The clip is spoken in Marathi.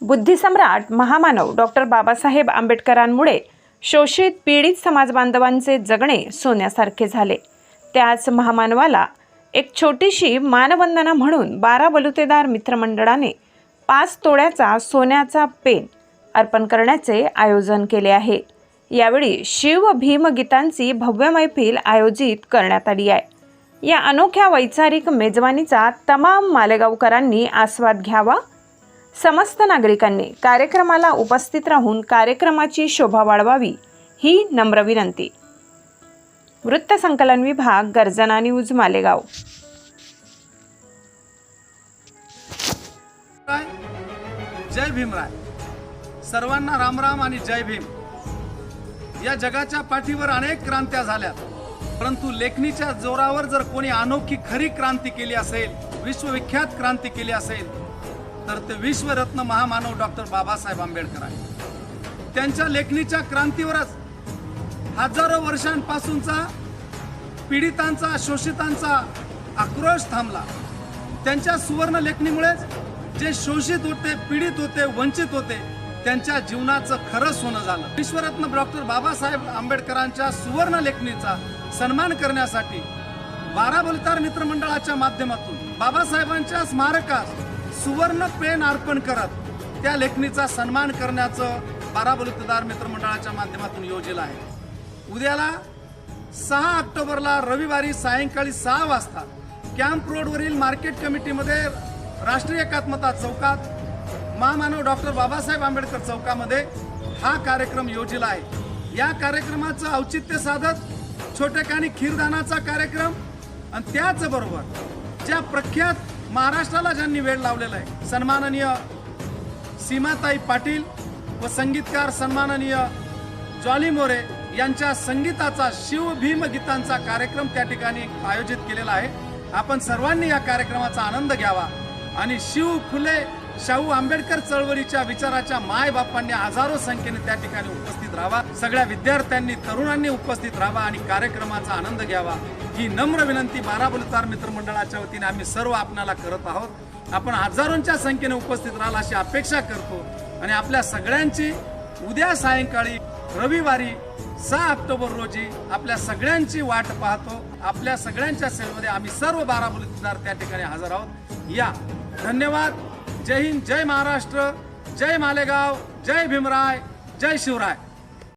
बुद्धिसम्राट महामानव डॉक्टर बाबासाहेब आंबेडकरांमुळे शोषित पीडित समाज बांधवांचे जगणे सोन्यासारखे झाले. त्याच महामानवाला एक छोटीशी मानवंदना म्हणून बारा बलुतेदार मित्रमंडळाने पाच तोड्याचा सोन्याचा पेन अर्पण करण्याचे आयोजन केले आहे. यावेळी शिव भीम गीतांची भव्य मैफिल आयोजित करण्यात आली आहे. या अनोख्या वैचारिक मेजवानीचा तमाम मालेगावकरांनी आस्वाद घ्यावा समस्त नागरिकांनी कार्यक्रमाला उपस्थित राहून कार्यक्रमाची शोभा वाढवावी ही नम्र विनंती. वृत्तसंकलन विभाग गर्जना न्यूज मालेगाव. जय भीमराय सर्वांना रामराम आणि जय भीम. या जगाच्या पाठीवर अनेक क्रांत्या झाल्या परंतु लेखणीच्या जोरावर जर कोणी अनोखी खरी क्रांती केली असेल विश्वविख्यात क्रांती केली असेल तर ते विश्वरत्न महामानव डॉक्टर बाबासाहेब आंबेडकर आहे त्यांच्या लेखणीच्या क्रांतीवरच हजारो वर्षांपासूनचा पीडितांचा शोषितांचा आक्रोश थांबला. त्यांच्या सुवर्ण लेखणीमुळेच जे शोषित होते पीडित होते वंचित होते त्यांच्या जीवनाचं खरं सोनं झालं. विश्वरत्न डॉक्टर बाबासाहेब आंबेडकरांच्या सुवर्ण लेखणीचा सन्मान करण्यासाठी बारा बलतार मित्रमंडळाच्या माध्यमातून बाबासाहेबांच्या स्मारकास सुवर्ण पेन अर्पण करत त्या लेखणीचा सन्मान करण्याचं बाराबलुतदार मित्रमंडळाच्या माध्यमातून योजलं आहे. उद्याला सहा ऑक्टोबरला रविवारी सायंकाळी सहा वाजता कॅम्प रोडवरील मार्केट कमिटीमध्ये राष्ट्रीय एकात्मता चौकात महामानव डॉक्टर बाबासाहेब आंबेडकर चौकामध्ये हा कार्यक्रम योजिला आहे. या कार्यक्रमाचं औचित्य साधत छोटेखानी खीरदानाचा कार्यक्रम आणि त्याचबरोबर ज्या प्रख्यात महाराष्ट्राला ज्यांनी वेळ लावलेला आहे सन्माननीय सीमाताई पाटील व संगीतकार सन्माननीय जॉली मोरे यांच्या संगीताचा शिव भीम गीतांचा कार्यक्रम त्या ठिकाणी आयोजित केलेला आहे. आपण सर्वांनी या कार्यक्रमाचा आनंद घ्यावा आणि शिव फुले शाहू आंबेडकर चळवळीच्या विचाराच्या माय बापांनी हजारो संख्येने त्या ठिकाणी उपस्थित राहावा. सगळ्या विद्यार्थ्यांनी तरुणांनी उपस्थित राहावा आणि कार्यक्रमाचा आनंद घ्यावा. ही नम्र विनंती बाराबलदार मित्रमंडळाच्या वतीने आम्ही सर्व आपणाला करत आहोत. आपण हजारोंच्या संख्येने उपस्थित राहाल अशी अपेक्षा करतो. आणि आपल्या सगळ्यांची उद्या सायंकाळी रविवारी सहा ऑक्टोबर रोजी आपल्या सगळ्यांची वाट पाहतो. आपल्या सगळ्यांच्या सेवेमध्ये आम्ही सर्व बारा त्या ठिकाणी हजर आहोत. या धन्यवाद. जय हिंद जय महाराष्ट्र जय मालेगाव जय भीमराय जय शिवराय.